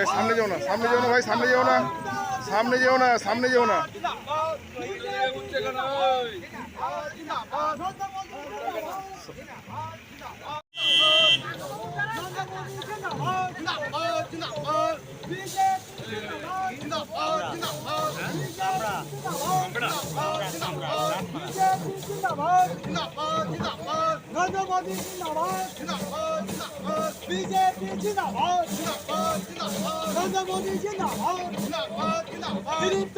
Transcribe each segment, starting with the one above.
এই, সামনে যেও না, সামনে যেও না ভাই, সামনে যেও না। সামনে যেও না, সামনে যেও না। বিজেপি জিন্দাবাদ নরেন্দ্র মোদী জিন্দাবাদ দিলীপ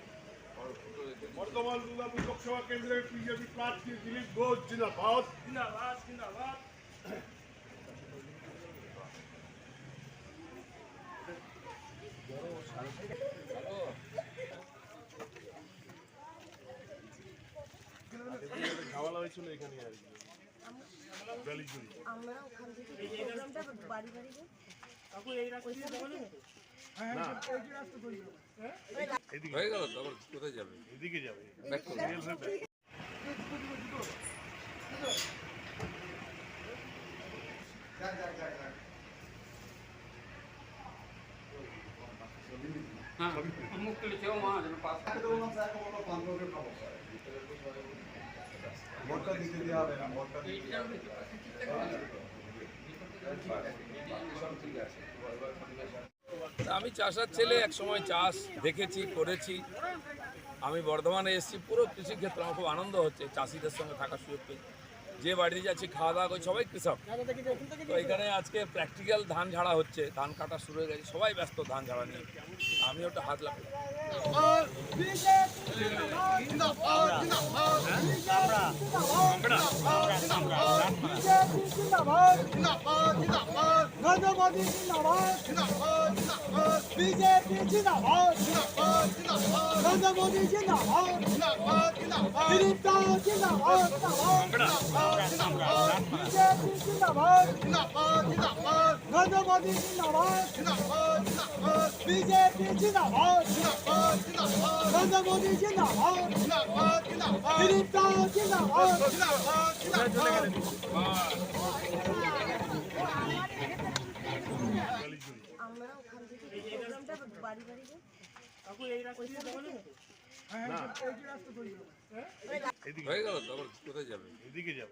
বর্তমান দুর্গাপুর লোকসভা কেন্দ্রের বিজেপি প্রার্থী দিলীপ ঘোষ জিন্দাবাদ। জিন্দাবাদ জিন্দাবাদ। ঝামেলা হয়েছিল এখানে আর কি আমরা ওখান থেকে বাড়ি বাড়ি হয়ে গেল তো আবার কোথায় যাবে এদিকে যাবে ব্যাক করো আমি চাষার ছেলে এক সময় চাষ দেখেছি, করেছি। আমি বর্ধমানে এসেছি, পুরো কৃষিক্ষেত্রে আমার খুব আনন্দ হচ্ছে, চাষিদের সঙ্গে থাকার সুযোগ পেয়ে। যে বাড়িতে যাচ্ছি খাওয়া দাওয়া করছি, সবাই কৃষক। তো এখানে আজকে প্র্যাকটিক্যাল ধান ঝাড়া হচ্ছে, ধান কাটা শুরু হয়ে গেছে, সবাই ব্যস্ত ধান ঝাড়া নিয়ে। আমি ওটা হাত লাগলাম 啊听到啊听到啊听到啊听到啊听到啊听到啊听到啊听到啊南德广电听到啊听到啊听到啊听到啊南德广电听到啊听到啊听到啊听到啊听到啊听到啊听到啊听到啊听到啊听到啊听到啊听到啊南德广电听到啊听到啊听到啊听到啊听到啊听到啊听到啊听到啊听到啊听到啊听到啊听到啊 মোদী জিন্দাবাদ দিলীপ দাস জিন্দাবাদ বিজেপি জিন্দাবাদ নরেন্দ্র মোদী জিন্দাবাদ বিজেপি জিন্দাবাদ নরেন্দ্র মোদী জিন্দাবাদ দিলীপ দাস জিন্দাবাদ আমরা ওখান থেকে প্রোগ্রামটা বাড়ি বাড়ি হয়ে গেল তো আবার কোথায় যাবে? এদিকে যাবে।